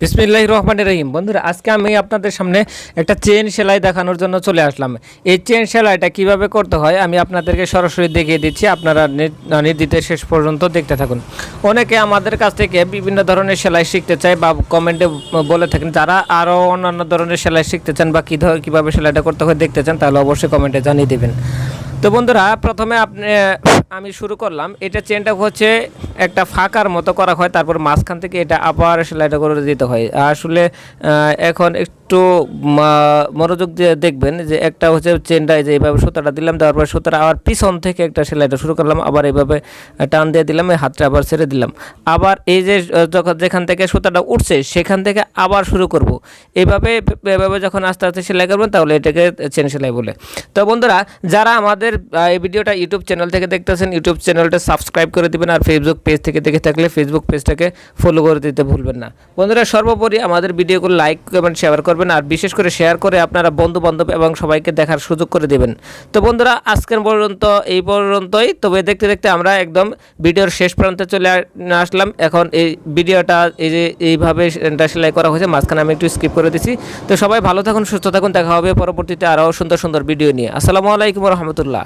বিসমিল্লাহ রহমান রহিম। বন্ধুরা, আজকে আমি আপনাদের সামনে একটা চেন সেলাই দেখানোর জন্য চলে আসলাম। এই চেন সেলাইটা কীভাবে করতে হয় আমি আপনাদেরকে সরাসরি দেখিয়ে দিচ্ছি। আপনারা নির- নির্দিষ্ট শেষ পর্যন্ত দেখতে থাকুন। অনেকে আমাদের কাছ থেকে বিভিন্ন ধরনের সেলাই শিখতে চায় বা কমেন্টে বলে থাকেন, যারা আরও অন্যান্য ধরনের সেলাই শিখতে চান বা কী ধর- কীভাবে সেলাইটা করতে হয় দেখতে চান, তাহলে অবশ্যই কমেন্টে জানিয়ে দেবেন। তো বন্ধুরা, প্রথমে আপনি আমি শুরু করলাম। এটা চেনটা হচ্ছে একটা ফাঁকার মতো করা হয়, তারপর মাঝখান থেকে এটা আবার সেলাইটা করে দিতে হয়। আসলে এখন একটু মনোযোগ দিয়ে দেখবেন যে একটা হচ্ছে চেনটা যে এইভাবে সুতাটা দিলাম তারপর পর সুতাটা আবার পিছন থেকে একটা সেলাইটা শুরু করলাম, আবার এইভাবে টান দিয়ে দিলাম, এই হাতটা আবার ছেড়ে দিলাম। আবার এই যে যখন যেখান থেকে সুতাটা উঠছে, সেখান থেকে আবার শুরু করব। এইভাবে এভাবে যখন আস্তে আস্তে সেলাই করবেন, তাহলে এটাকে চেন সেলাই বলে। তো বন্ধুরা, যারা আমাদের এই ভিডিওটা ইউটিউব চ্যানেল থেকে দেখতেছেন ইউটিউব চ্যানেলটা সাবস্ক্রাইব করে দিবেন আর ফেসবুক পেজ থেকে দেখে থাকলে ফেসবুক পেজটাকে ফলো করে দিতে ভুলবেন না। বন্ধুরা, সর্বোপরি আমাদের ভিডিওগুলো লাইক কমেন্ট শেয়ার করবেন আর বিশেষ করে শেয়ার করে আপনারা বন্ধু বান্ধব এবং সবাইকে দেখার সুযোগ করে দেবেন। তো বন্ধুরা, আজকের পর্যন্ত এই পর্যন্তই। তবে দেখতে দেখতে আমরা একদম ভিডিওর শেষ প্রান্তে চলে আসলাম। এখন এই ভিডিওটা এই যে এইভাবে সেলাই করা হয়েছে, মাঝখানে আমি একটু স্কিপ করে দিচ্ছি তো সবাই ভালো থাকুন, সুস্থ থাকুন। দেখা হবে পরবর্তীতে আরও সুন্দর সুন্দর ভিডিও নিয়ে। আসসালামু আলাইকুম রহমতুল্লাহ।